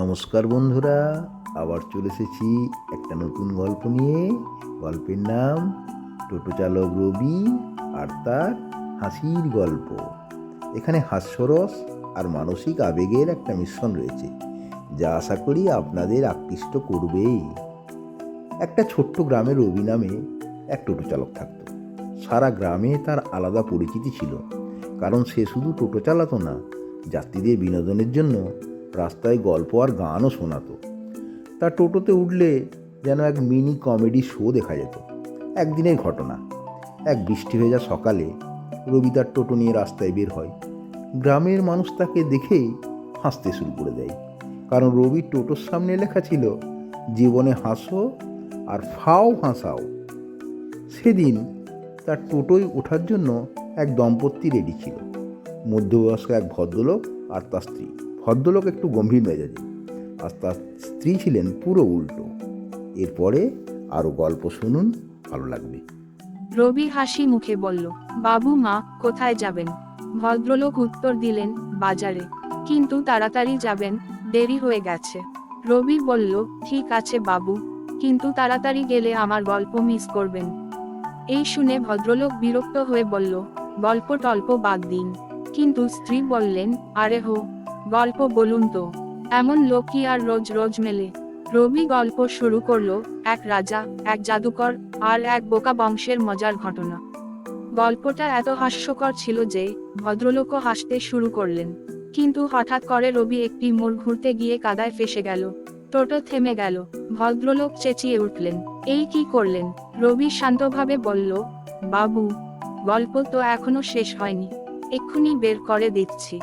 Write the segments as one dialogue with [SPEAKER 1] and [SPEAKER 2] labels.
[SPEAKER 1] নমস্কার বন্ধুরা, আবার চলে এসেছি একটা নতুন গল্প নিয়ে। গল্পের নাম টোটো চালক রবি আর তার হাসির গল্প। এখানে হাস্যরস আর মানসিক আবেগের একটা মিশ্রণ রয়েছে, যা আশা করি আপনাদের আকৃষ্ট করবেই। একটা ছোট্ট গ্রামে রবি নামে এক টোটো চালক থাকতো। সারা গ্রামে তার আলাদা পরিচিতি ছিল, কারণ সে শুধু টোটো চালাতো না, যাত্রীদের বিনোদনের জন্য রাস্তায় গল্প আর গানও শোনাতো। তার টোটোতে উঠলে যেন এক মিনি কমেডি শো দেখা যেত। একদিনের ঘটনা। এক বৃষ্টি ভেজা সকালে রবি তার টোটো নিয়ে রাস্তায় বের হয়। গ্রামের মানুষ তাকে দেখেই হাসতে শুরু করে দেয়। কারণ রবির টোটোর সামনে লেখা ছিল, জীবনে হাসো আর ফাও হাসাও। সেদিন তার টোটোয় ওঠার জন্য এক দম্পতি রেডি ছিল। মধ্যবয়স্ক এক ভদ্রলোক আর তার স্ত্রী। ভদ্রলোক একটু গম্ভীর মেজাজে। আর তার স্ত্রী ছিলেন পুরো উল্টো। এরপরে আরও গল্প শুনুন, ভালো লাগবে।
[SPEAKER 2] রবি হাসি মুখে বলল, বাবু মা, কোথায় যাবেন? ভদ্রলোক উত্তর দিলেন, বাজারে। কিন্তু তাড়াতাড়ি যাবেন, দেরি হয়ে গেছে। রবি বলল, ঠিক আছে বাবু। কিন্তু তাড়াতাড়ি গেলে আমার গল্প মিস করবেন। এই শুনে ভদ্রলোক বিরক্ত হয়ে বলল, গল্প টল্প বাদ দিন। কিন্তু স্ত্রী বললেন, আরে হো গল্প বলুন তো। এমন লোকই আর রোজ রোজ মেলে? রবি গল্প শুরু করল, এক রাজা, এক জাদুকর আর এক বোকা বংশের মজার ঘটনা। গল্পটা এত হাস্যকর ছিল যে, ভদ্রলোকও হাসতে শুরু করলেন। কিন্তু হঠাৎ করে রবি একটি মোড় ঘুরতে গিয়ে কাদায় ফেসে গেল। টোটো থেমে গেল। ভদ্রলোক চেঁচিয়ে উঠলেন, এই কি করলেন? রবি শান্তভাবে বলল, বাবু, গল্প তো এখনও শেষ হয়নি। এক্ষুনি বের করে দিচ্ছি।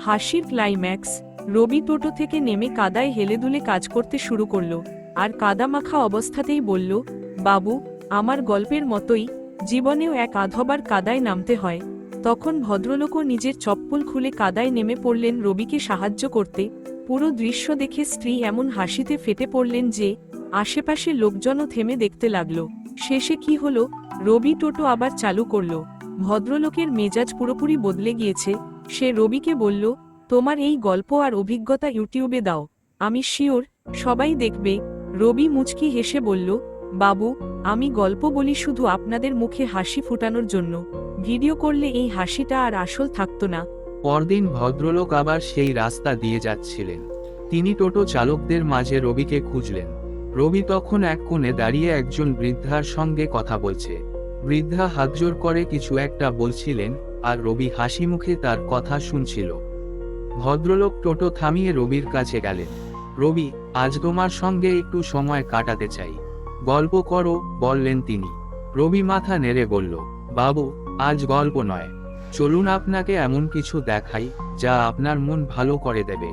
[SPEAKER 3] হাসির ক্লাইম্যাক্স রবি টোটো থেকে নেমে কাদায় হেলে দুলে কাজ করতে শুরু করল। আর কাদা মাখা অবস্থাতেই বলল, বাবু, আমার গল্পের মতোই, জীবনেও এক আধবার কাদায় নামতে হয়। তখন ভদ্রলোকও নিজের চপ্পল খুলে কাদায় নেমে পড়লেন রবিকে সাহায্য করতে। পুরো দৃশ্য দেখে স্ত্রী এমন হাসিতে ফেটে পড়লেন যে, আশেপাশে লোকজনও থেমে দেখতে লাগল। শেষে কি হলো? রবি টোটো আবার চালু করল। ভদ্রলোকের মেজাজ পুরোপুরি বদলে গিয়েছে। সে রবিকে বলল, তোমার এই গল্প আর অভিজ্ঞতা ইউটিউবে দাও। আমি শিওর, সবাই দেখবে। রবি মুচকি হেসে বলল, বাবু, আমি গল্প বলি শুধু আপনাদের মুখে হাসি ফুটানোর জন্য। ভিডিও করলে এই হাসিটা আর আসল থাকতো না।
[SPEAKER 4] পরদিন ভদ্রলোক আবার সেই রাস্তা দিয়ে যাচ্ছিলেন। তিনি টোটো চালকদের মাঝে রবিকে খুঁজলেন। রবি তখন এক কোণে দাঁড়িয়ে একজন বৃদ্ধার সঙ্গে কথা বলছে। বৃদ্ধা হাতজোর করে কিছু একটা বলছিলেন আর রবি হাসি মুখে তার কথা শুনছিল। ভদ্রলোক টোটো থামিয়ে রবির কাছে গেলেন। রবি, আজ তোমার সঙ্গে একটু সময় কাটাতে চাই। গল্প করো, বললেন তিনি। রবি মাথা নেড়ে বলল, বাবু, আজ গল্প নয়। চলুন আপনাকে এমন কিছু দেখাই, যা আপনার মন ভালো করে দেবে।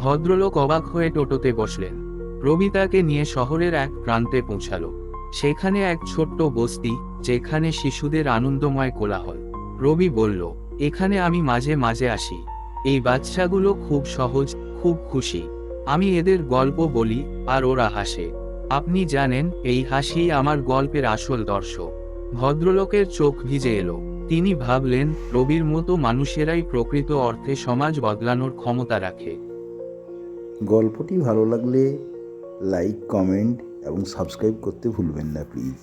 [SPEAKER 4] ভদ্রলোক অবাক হয়ে টোটোতে বসলেন। রবি তাকে নিয়ে শহরের এক প্রান্তে পৌঁছালো। সেখানে এক ছোট্ট বস্তি, যেখানে শিশুদের আনন্দময় কোলাহল। রবি বলল, এখানে আমি মাঝে মাঝে আসি। এই বাচ্চাগুলো খুব সহজ, খুব খুশি। আমি এদের গল্প বলি, আর ওরা হাসে। আপনি জানেন, এই হাসি আমার গল্পের আসল দর্শক। ভদ্রলোকের চোখ ভিজে এলো। তিনি ভাবলেন, রবির মতো মানুষেরাই প্রকৃত অর্থে সমাজ বদলানোর ক্ষমতা রাখে।
[SPEAKER 1] গল্পটি ভালো লাগলে লাইক, কমেন্ট এবং সাবস্ক্রাইব করতে ভুলবেন না, প্লিজ।